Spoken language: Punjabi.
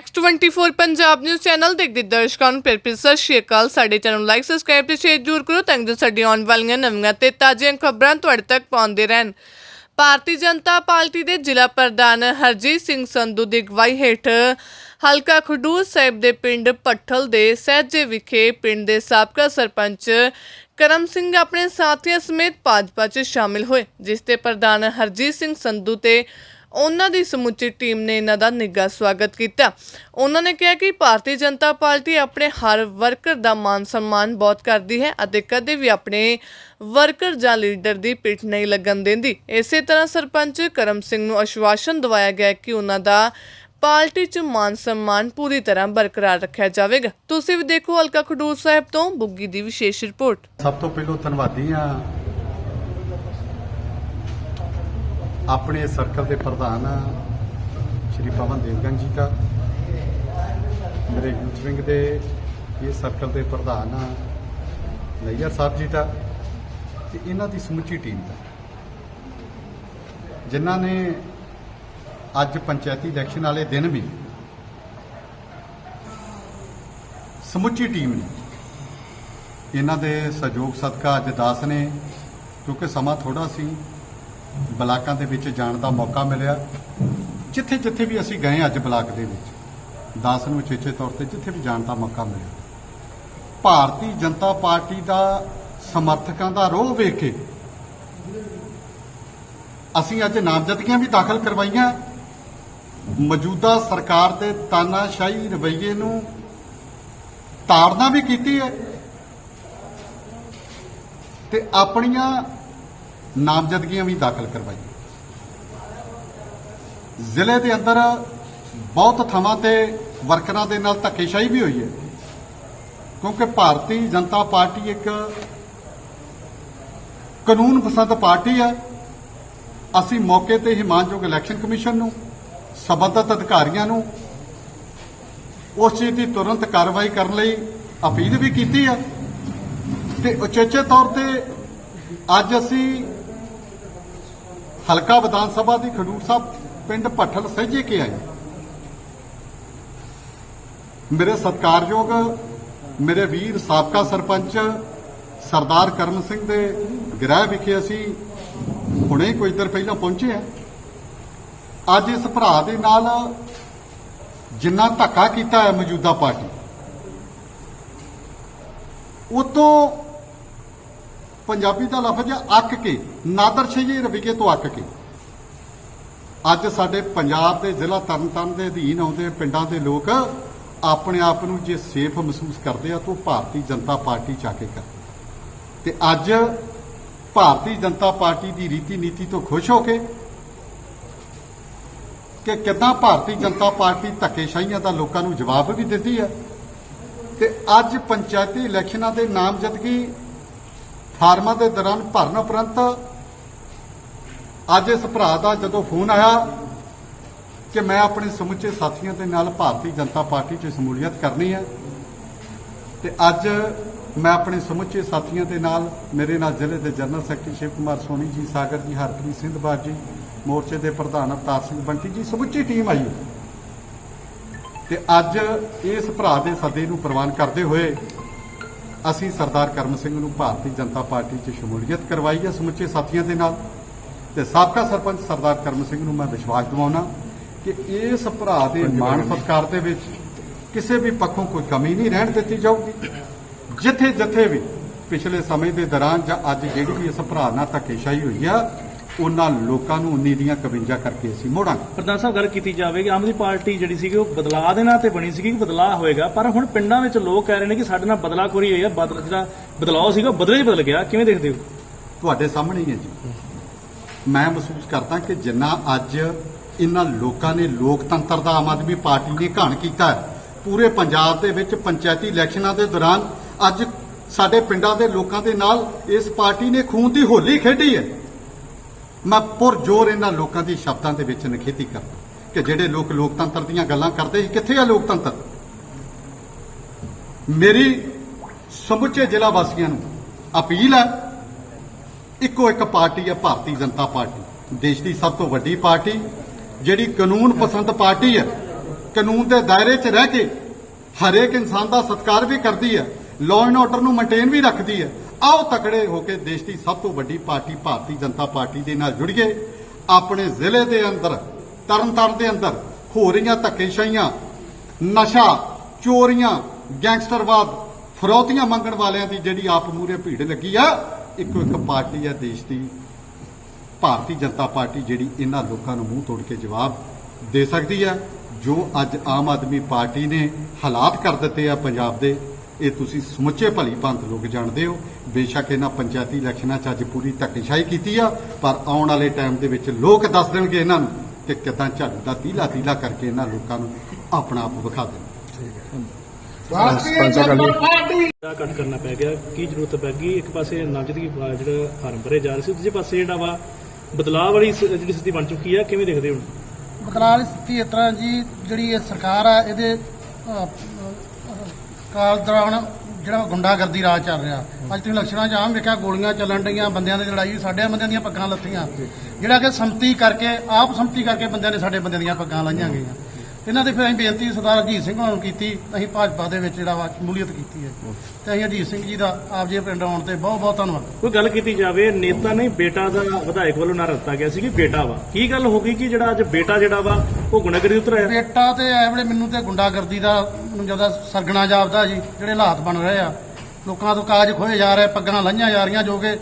X24 ਪੰਜਾਬ ਨਿਊਜ਼ ਚੈਨਲ ਦੇਖਦੇ ਦਰਸ਼ਕਾਂ ਨੂੰ ਪਿਆਰ ਭਰੀ ਸਤਿ ਸ਼੍ਰੀ ਅਕਾਲ। ਸਾਡੇ ਚੈਨਲ ਨੂੰ ਲਾਈਕ ਸਬਸਕ੍ਰਾਈਬ ਤੇ ਸ਼ੇਅਰ ਜ਼ਰੂਰ ਕਰੋ ਤਾਂ ਜੋ ਸਾਡੀ ਆਉਣ ਵਾਲੀਆਂ ਨਵੀਆਂ ਤੇ ਤਾਜ਼ੀਆਂ ਖਬਰਾਂ ਤੁਹਾਡੇ ਤੱਕ ਪਹੁੰਚਦੇ ਰਹਿਣ। ਭਾਰਤੀ ਜਨਤਾ ਪਾਰਟੀ ਦੇ ਜ਼ਿਲ੍ਹਾ ਪ੍ਰਧਾਨ ਹਰਜੀਤ ਸਿੰਘ ਸੰਧੂ ਦੀ ਅਗਵਾਈ ਹੇਠ ਹਲਕਾ ਖਡੂਰ ਸਾਹਿਬ ਦੇ ਪਿੰਡ ਪੱਠਲ ਦੇ ਸਹਿਜੇ ਵਿਖੇ ਪਿੰਡ ਦੇ ਸਾਬਕਾ ਸਰਪੰਚ ਕਰਮ ਸਿੰਘ ਆਪਣੇ ਸਾਥੀਆਂ ਸਮੇਤ ਭਾਜਪਾ 'ਚ ਸ਼ਾਮਿਲ ਹੋਏ, ਜਿਸ ਤੇ ਪ੍ਰਧਾਨ ਹਰਜੀਤ ਸਿੰਘ ਸੰਧੂ ਤੇ ਉਹਨਾਂ ਦੀ ਸਮੁੱਚੀ ਟੀਮ ਨੇ ਇਹਨਾਂ ਦਾ ਨਿੱਘਾ ਸਵਾਗਤ ਕੀਤਾ। ਉਹਨਾਂ ਨੇ ਕਿਹਾ ਕਿ ਭਾਰਤੀ ਜਨਤਾ ਪਾਰਟੀ ਆਪਣੇ ਹਰ ਵਰਕਰ ਦਾ ਮਾਨ ਸਨਮਾਨ ਬਹੁਤ ਕਰਦੀ ਹੈ ਅਤੇ ਕਦੇ ਵੀ ਆਪਣੇ ਵਰਕਰ ਜਾਂ ਲੀਡਰ ਦੀ ਪਿੱਠ ਨਹੀਂ ਲੱਗਣ ਦਿੰਦੀ। ਇਸੇ ਤਰ੍ਹਾਂ ਸਰਪੰਚ ਕਰਮ ਸਿੰਘ ਨੂੰ ਅਸ਼ਵਾਸਨ ਦਵਾਇਆ ਗਿਆ ਕਿ ਉਹਨਾਂ ਦਾ ਪਾਰਟੀ 'ਚ ਮਾਨ ਸਨਮਾਨ ਪੂਰੀ ਤਰ੍ਹਾਂ ਬਰਕਰਾਰ ਰੱਖਿਆ ਜਾਵੇਗਾ। ਤੁਸੀਂ ਵੀ ਦੇਖੋ ਹਲਕਾ ਖਡੂਰ ਸਾਹਿਬ ਤੋਂ ਬੁੱਗੀ ਦੀ ਵਿਸ਼ੇਸ਼ ਰਿਪੋਰਟ। ਸਭ ਤੋਂ ਪਹਿਲਾਂ ਧੰਨਵਾਦੀ ਆ ਆਪਣੇ ਸਰਕਲ ਦੇ ਪ੍ਰਧਾਨ ਆ ਸ਼੍ਰੀ ਪਵਨ ਦੇਵਗਨ ਜੀ ਦਾ, ਮੇਰੇ ਯੂਥ ਵਿੰਗ ਦੇ ਇਹ ਸਰਕਲ ਦੇ ਪ੍ਰਧਾਨ ਆ ਲਈਆ ਸਾਹਿਬ ਜੀ ਦਾ ਤੇ ਇਹਨਾਂ ਦੀ ਸਮੁੱਚੀ ਟੀਮ ਦਾ। ਜਿਨ੍ਹਾਂ ਨੇ ਅੱਜ ਪੰਚਾਇਤੀ ਇਲੈਕਸ਼ਨ ਵਾਲੇ ਦਿਨ ਵੀ ਸਮੁੱਚੀ ਟੀਮ ਨੇ, ਇਹਨਾਂ ਦੇ ਸਹਿਯੋਗ ਸਦਕਾ ਅੱਜ ਦਾਸ ਨੇ, ਕਿਉਂਕਿ ਸਮਾਂ ਥੋੜਾ ਸੀ ਬਲਾਕਾਂ ਦੇ ਵਿੱਚ ਜਾਣ ਦਾ ਮੌਕਾ ਮਿਲਿਆ। ਜਿੱਥੇ ਜਿੱਥੇ ਵੀ ਅਸੀਂ ਗਏ ਅੱਜ ਬਲਾਕ ਦੇ ਵਿੱਚ ਦਾਸ ਨੂੰ ਉਚੇਚੇ ਤੌਰ ਤੇ ਜਿੱਥੇ ਵੀ ਜਾਣ ਦਾ ਮੌਕਾ ਮਿਲਿਆ। ਭਾਰਤੀ ਜਨਤਾ ਪਾਰਟੀ ਦਾ ਸਮਰਥਕਾਂ ਦਾ ਰੋਹ ਵੇਖ ਕੇ ਅਸੀਂ ਅੱਜ ਨਾਮਜ਼ਦਗੀਆਂ ਵੀ ਦਾਖਲ ਕਰਵਾਈਆਂ। ਮੌਜੂਦਾ ਸਰਕਾਰ ਦੇ ਤਾਨਾਸ਼ਾਹੀ ਰਵੱਈਏ ਨੂੰ ਤਾੜਨਾ ਵੀ ਕੀਤੀ ਹੈ। ਤੇ ਆਪਣੀਆਂ ਨਾਮਜ਼ਦਗੀਆਂ ਵੀ ਦਾਖਲ ਕਰਵਾਈ ਜ਼ਿਲ੍ਹੇ ਦੇ ਅੰਦਰ ਬਹੁਤ ਥਾਵਾਂ ਤੇ ਵਰਕਰਾਂ ਦੇ ਨਾਲ ਧੱਕੇਸ਼ਾਹੀ ਵੀ ਹੋਈ ਹੈ। ਕਿਉਂਕਿ ਭਾਰਤੀ ਜਨਤਾ ਪਾਰਟੀ ਇੱਕ ਕਾਨੂੰਨ ਪਸੰਦ ਪਾਰਟੀ ਹੈ। ਅਸੀਂ ਮੌਕੇ ਤੇ ਹੀ ਮਾਨਯੋਗ ਇਲੈਕਸ਼ਨ ਕਮਿਸ਼ਨ ਨੂੰ, ਸਬੰਧਤ ਅਧਿਕਾਰੀਆਂ ਨੂੰ ਉਸ ਚੀਜ਼ ਦੀ ਤੁਰੰਤ ਕਾਰਵਾਈ ਕਰਨ ਲਈ ਅਪੀਲ ਵੀ ਕੀਤੀ ਹੈ। ਤੇ ਉਚੇਚੇ ਤੌਰ ਤੇ ਅੱਜ ਅਸੀਂ ਹਲਕਾ ਵਿਧਾਨ ਸਭਾ ਦੀ ਖਡੂਰ ਸਾਹਿਬ, ਪਿੰਡ ਭੱਠਲ ਸਹਿਜੇ ਕੇ ਆਏ ਮੇਰੇ ਸਤਿਕਾਰਯੋਗ, ਮੇਰੇ ਵੀਰ ਸਾਬਕਾ ਸਰਪੰਚ ਸਰਦਾਰ ਕਰਮ ਸਿੰਘ ਦੇ ਗ੍ਰਹਿ ਵਿਖੇ ਅਸੀਂ ਹੁਣੇ ਕੁਝ ਦਿਨ ਪਹਿਲਾਂ ਪਹੁੰਚੇ ਆ ਅੱਜ ਇਸ ਭਰਾ ਦੇ ਨਾਲ ਜਿੰਨਾ ਧੱਕਾ ਕੀਤਾ ਹੈ ਮੌਜੂਦਾ ਪਾਰਟੀ, ਉਤੋਂ ਪੰਜਾਬੀ ਦਾ ਲਫ਼ਜ਼ ਹੈ ਅੱਕ ਕੇ ਨਾਦਰਸ਼ਹੀ ਰਵਈਏ ਤੋਂ ਅੱਕ ਕੇ। ਅੱਜ ਸਾਡੇ ਪੰਜਾਬ ਦੇ ਜ਼ਿਲ੍ਹਾ ਤਰਨਤਾਰਨ ਦੇ ਅਧੀਨ ਆਉਂਦੇ ਪਿੰਡਾਂ ਦੇ ਲੋਕ ਆਪਣੇ ਆਪ ਨੂੰ ਜੇ ਸੇਫ ਮਹਿਸੂਸ ਕਰਦੇ ਆ ਤਾਂ ਭਾਰਤੀ ਜਨਤਾ ਪਾਰਟੀ ਚ ਆ ਕੇ ਕਰਦੇ ਤੇ ਅੱਜ ਭਾਰਤੀ ਜਨਤਾ ਪਾਰਟੀ ਦੀ ਰੀਤੀ ਨੀਤੀ ਤੋਂ ਖੁਸ਼ ਹੋ ਕੇ ਕਿ ਕਿੱਦਾਂ ਭਾਰਤੀ ਜਨਤਾ ਪਾਰਟੀ ਧੱਕੇਸ਼ਾਹੀਆਂ ਦਾ ਲੋਕਾਂ ਨੂੰ ਜਵਾਬ ਵੀ ਦਿੰਦੀ ਹੈ। ਤੇ ਅੱਜ ਪੰਚਾਇਤੀ ਇਲੈਕਸ਼ਨਾਂ ਦੇ ਨਾਮਜ਼ਦਗੀ ਫਾਰਮਾਂ ਦੇ ਦੌਰਾਨ ਭਰਨ ਉਪਰੰਤ ਅੱਜ ਇਸ ਭਰਾ ਦਾ ਜਦੋਂ ਫੋਨ ਆਇਆ ਕਿ ਮੈਂ ਆਪਣੇ ਸਮੁੱਚੇ ਸਾਥੀਆਂ ਦੇ ਨਾਲ ਭਾਰਤੀ ਜਨਤਾ ਪਾਰਟੀ 'ਚ ਸ਼ਮੂਲੀਅਤ ਕਰਨੀ ਹੈ ਤੇ ਅੱਜ ਮੈਂ ਆਪਣੇ ਸਮੁੱਚੇ ਸਾਥੀਆਂ ਦੇ ਨਾਲ ਮੇਰੇ ਨਾਲ ਜ਼ਿਲ੍ਹੇ ਦੇ ਜਨਰਲ ਸੈਕਟਰੀ ਸ਼ਿਵ ਕੁਮਾਰ ਸੋਨੀ ਜੀ, ਸਾਗਰ ਜੀ, ਹਰਪ੍ਰੀਤ ਸਿੰਘ ਬਾਜ ਜੀ, ਮੋਰਚੇ ਦੇ ਪ੍ਰਧਾਨ ਅਵਤਾਰ ਸਿੰਘ ਬੰਟੀ ਜੀ, ਸਮੁੱਚੀ ਟੀਮ ਆਈ ਹੈ। ਤੇ ਅੱਜ ਇਸ ਭਰਾ ਦੇ ਸੱਦੇ ਨੂੰ ਪ੍ਰਵਾਨ ਕਰਦੇ ਹੋਏ ਅਸੀਂ ਸਰਦਾਰ ਕਰਮ ਸਿੰਘ ਨੂੰ ਭਾਰਤੀ ਜਨਤਾ ਪਾਰਟੀ 'ਚ ਸ਼ਮੂਲੀਅਤ ਕਰਵਾਈ ਹੈ ਸਮੁੱਚੇ ਸਾਥੀਆਂ ਦੇ ਨਾਲ। ਤੇ ਸਾਬਕਾ ਸਰਪੰਚ ਸਰਦਾਰ ਕਰਮ ਸਿੰਘ ਨੂੰ ਮੈਂ ਵਿਸ਼ਵਾਸ ਦਿਵਾਉਣਾ ਕਿ ਇਸ ਭਰਾ ਦੇ ਮਾਣ ਸਤਿਕਾਰ ਦੇ ਵਿੱਚ ਕਿਸੇ ਵੀ ਪੱਖੋਂ ਕੋਈ ਕਮੀ ਨਹੀਂ ਰਹਿਣ ਦਿੱਤੀ ਜਾਊਗੀ। ਜਿੱਥੇ ਜਿੱਥੇ ਵੀ ਪਿਛਲੇ ਸਮੇਂ ਦੇ ਦੌਰਾਨ ਜਾਂ ਅੱਜ ਜਿਹੜੀ ਵੀ ਇਸ ਭਰਾ ਨਾਲ ਧੱਕੇਸ਼ਾਹੀ ਹੋਈ ਆ ਉਹਨਾਂ ਲੋਕਾਂ ਨੂੰ ਉਨੀ ਦੀਆਂ 51 ਕਰਕੇ ਅਸੀਂ ਮੋੜਾਂਗੇ। ਪ੍ਰਧਾਨ ਸਾਹਿਬ ਗੱਲ ਕੀਤੀ ਜਾਵੇ ਕਿ ਆਮ ਆਦਮੀ ਪਾਰਟੀ ਜਿਹੜੀ ਸੀਗੀ ਉਹ ਬਦਲਾਅ ਦੇ ਨਾਂ ਤੇ ਬਣੀ ਸੀਗੀ ਕਿ ਬਦਲਾਅ ਹੋਏਗਾ। ਪਰ ਹੁਣ ਪਿੰਡਾਂ ਵਿੱਚ ਲੋਕ ਕਹਿ ਰਹੇ ਨੇ ਕਿ ਸਾਡੇ ਨਾਲ ਬਦਲਾਖੋਰੀ ਹੋਈ ਹੈ ਬਦਲ ਜਿਹੜਾ ਬਦਲਾਅ ਸੀਗਾ ਬਦਲੇ 'ਚ ਬਦਲ ਗਿਆ। ਕਿਵੇਂ ਦੇਖਦੇ ਹੋ? ਤੁਹਾਡੇ ਸਾਹਮਣੇ ਹੀ ਹੈ ਜੀ। ਮੈਂ ਮਹਿਸੂਸ ਕਰਦਾ ਕਿ ਜਿੰਨਾ ਅੱਜ ਇਹਨਾਂ ਲੋਕਾਂ ਨੇ ਲੋਕਤੰਤਰ ਦਾ ਆਮ ਆਦਮੀ ਪਾਰਟੀ ਨੇ ਘਾਣ ਕੀਤਾ ਹੈ ਪੂਰੇ ਪੰਜਾਬ ਦੇ ਵਿੱਚ ਪੰਚਾਇਤੀ ਇਲੈਕਸ਼ਨਾਂ ਦੇ ਦੌਰਾਨ ਅੱਜ ਸਾਡੇ ਪਿੰਡਾਂ ਦੇ ਲੋਕਾਂ ਦੇ ਨਾਲ ਇਸ ਪਾਰਟੀ ਨੇ ਖੂਨ ਦੀ ਹੋਲੀ ਖੇਡੀ ਹੈ। ਮੈਂ ਪੁਰਜੋਰ ਇਹਨਾਂ ਲੋਕਾਂ ਦੀ ਸ਼ਬਦਾਂ ਦੇ ਵਿੱਚ ਨਿਖੇਧੀ ਕਰਦਾ ਕਿ ਜਿਹੜੇ ਲੋਕ ਲੋਕਤੰਤਰ ਦੀਆਂ ਗੱਲਾਂ ਕਰਦੇ ਸੀ, ਕਿੱਥੇ ਆ ਲੋਕਤੰਤਰ? ਮੇਰੀ ਸਮੁੱਚੇ ਜ਼ਿਲ੍ਹਾ ਵਾਸੀਆਂ ਨੂੰ ਅਪੀਲ ਹੈ, ਇੱਕੋ ਇੱਕ ਪਾਰਟੀ ਹੈ, ਭਾਰਤੀ ਜਨਤਾ ਪਾਰਟੀ। ਦੇਸ਼ ਦੀ ਸਭ ਤੋਂ ਵੱਡੀ ਪਾਰਟੀ, ਜਿਹੜੀ ਕਾਨੂੰਨ ਪਸੰਦ ਪਾਰਟੀ ਹੈ, ਕਾਨੂੰਨ ਦੇ ਦਾਇਰੇ 'ਚ ਰਹਿ ਕੇ ਹਰੇਕ ਇਨਸਾਨ ਦਾ ਸਤਿਕਾਰ ਵੀ ਕਰਦੀ ਹੈ ਲਾਅ ਐਂਡ ਆਰਡਰ ਨੂੰ ਮੇਨਟੇਨ ਵੀ ਰੱਖਦੀ ਹੈ ਆਓ ਤਕੜੇ ਹੋ ਕੇ ਦੇਸ਼ ਦੀ ਸਭ ਤੋਂ ਵੱਡੀ ਪਾਰਟੀ ਭਾਰਤੀ ਜਨਤਾ ਪਾਰਟੀ ਦੇ ਨਾਲ ਜੁੜੀਏ। ਆਪਣੇ ਜ਼ਿਲ੍ਹੇ ਦੇ ਅੰਦਰ, ਤਰਨਤਾਰਨ ਦੇ ਅੰਦਰ ਹੋ ਰਹੀਆਂ ਧੱਕੇਸ਼ਾਹੀਆਂ, ਨਸ਼ਾ, ਚੋਰੀਆਂ, ਗੈਂਗਸਟਰਵਾਦ, ਫਰੋਤੀਆਂ ਮੰਗਣ ਵਾਲਿਆਂ ਦੀ ਜਿਹੜੀ ਆਪ ਮੂਰੇ ਭੀੜ ਲੱਗੀ ਆ, ਇੱਕੋ ਇੱਕ ਪਾਰਟੀ ਆ ਦੇਸ਼ ਦੀ। ਭਾਰਤੀ ਜਨਤਾ ਪਾਰਟੀ ਜਿਹੜੀ ਇਹਨਾਂ ਲੋਕਾਂ ਨੂੰ ਮੂੰਹ ਤੋੜ ਕੇ ਜਵਾਬ ਦੇ ਸਕਦੀ ਹੈ ਜੋ ਅੱਜ ਆਮ ਆਦਮੀ ਪਾਰਟੀ ਨੇ ਹਾਲਾਤ ਕਰ ਦਿੱਤੇ ਆ ਪੰਜਾਬ ਦੇ। ਇਹ ਤੁਸੀਂ ਸਮੁੱਚੇ ਭਲੀ ਭਾਂਤ ਲੋਕ ਜਾਣਦੇ ਹੋ। ਬੇਸ਼ੱਕ ਇਹਨਾਂ ਪੰਚਾਇਤੀ ਇਲੈਕਸ਼ਨਾਂ 'ਚ ਅੱਜ ਪੂਰੀ ਧੱਕੇਸ਼ਾਹੀ ਕੀਤੀ ਆ ਪਰ ਆਉਣ ਵਾਲੇ ਟਾਈਮ ਦੇ ਵਿੱਚ ਲੋਕ ਦੱਸ ਦੇਣਗੇ ਇਹਨਾਂ ਨੂੰ ਕਿ ਕਿਦਾਂ ਝੱਗ ਦਾ ਤੀਲਾ ਤੀਲਾ ਕਰਕੇ ਇਹਨਾਂ ਲੋਕਾਂ ਨੂੰ ਆਪਣਾ ਆਪ ਵਿਖਾ ਦੇਣ। ਦਾ ਕੱਟ ਕਰਨਾ ਪੈ ਗਿਆ। ਕੀ ਜ਼ਰੂਰਤ ਪੈ ਗਈ? ਇੱਕ ਪਾਸੇ ਨਾਮਜ਼ਦਗੀ ਫਾ- ਜਿਹੜਾ ਫਾਰਮ ਭਰੇ ਜਾ ਰਹੇ ਸੀ ਦੂਜੇ ਪਾਸੇ ਜਿਹੜਾ ਵਾ ਬਦਲਾਅ ਵਾਲੀ ਜਿਹੜੀ ਸਥਿਤੀ ਬਣ ਚੁੱਕੀ ਆ ਕਿਵੇਂ ਦੇਖਦੇ ਹੋ? ਬਦਲਾਅ ਦੀ ਸਥਿਤੀ ਇਸ ਤਰ੍ਹਾਂ ਜੀ ਜਿਹੜੀ ਇਹ ਸਰਕਾਰ ਆ ਇਹਦੇ ਕਾਲ ਦੌਰਾਨ ਜਿਹੜਾ ਗੁੰਡਾਗਰਦੀ ਰਾਜ ਚੱਲ ਰਿਹਾ। ਅੱਜ ਤੁਸੀਂ ਇਲੈਕਸ਼ਨਾਂ 'ਚ ਆਮ ਵੇਖਿਆ ਗੋਲੀਆਂ ਚੱਲਣ ਡਈਆਂ ਬੰਦਿਆਂ ਦੀ ਲੜਾਈ ਸਾਡੇ ਬੰਦਿਆਂ ਦੀਆਂ ਪੱਗਾਂ ਲੱਥੀਆਂ। ਜਿਹੜਾ ਕਿ ਸੰਮਤੀ ਕਰਕੇ ਆਪ ਸੰਮਤੀ ਕਰਕੇ ਬੰਦਿਆਂ ਨੇ ਸਾਡੇ ਬੰਦਿਆਂ ਦੀਆਂ ਪੱਗਾਂ ਲਾਈਆਂ ਗਈਆਂ। ਇਹਨਾਂ ਦੇ ਫਿਰ ਅਸੀਂ ਬੇਨਤੀ ਸਰਦਾਰ ਅਜੀਤ ਸਿੰਘ ਨੂੰ ਕੀਤੀ ਅਸੀਂ ਭਾਜਪਾ ਦੇ ਵਿੱਚ ਜਿਹੜਾ ਵਾ ਸ਼ਮੂਲੀਅਤ ਕੀਤੀ ਹੈ। ਤੇ ਅਸੀਂ ਅਜੀਤ ਸਿੰਘ ਜੀ ਦਾ ਆਪ ਜੀ ਪਿੰਡ ਆਉਣ ਤੇ ਬਹੁਤ ਬਹੁਤ ਧੰਨਵਾਦ। ਕੋਈ ਗੱਲ ਕੀਤੀ ਜਾਵੇ ਨੇਤਾ ਨਹੀਂ ਬੇਟਾ ਦਾ ਵਿਧਾਇਕ ਵੱਲੋਂ ਨਾਂ ਦਿੱਤਾ ਗਿਆ ਸੀ ਕਿ ਬੇਟਾ ਵਾ। ਕੀ ਗੱਲ ਹੋ ਗਈ ਕਿ ਜਿਹੜਾ ਅੱਜ ਬੇਟਾ ਜਿਹੜਾ ਵਾ ਉਹ ਗੁਨਾਹਗਰੀ ਉਤਰ ਆਇਆ ਬੇਟਾ ਤੇ ਐ ਵੇਲੇ ਮੈਨੂੰ ਤੇ ਗੁੰਡਾਗਰਦੀ ਦਾ ਮੈਨੂੰ ਜ਼ਿਆਦਾ ਸਰਗਣਾ ਜਾਪਦਾ ਜੀ ਜਿਹੜੇ ਹਾਲਾਤ ਬਣ ਰਹੇ ਆ। ਲੋਕਾਂ ਤੋਂ ਕਾਜ ਖੋਏ ਜਾ ਰਹੇ ਪੱਗਾਂ ਲਾਈਆਂ ਜਾ ਰਹੀਆਂ ਜੋ ਕਿ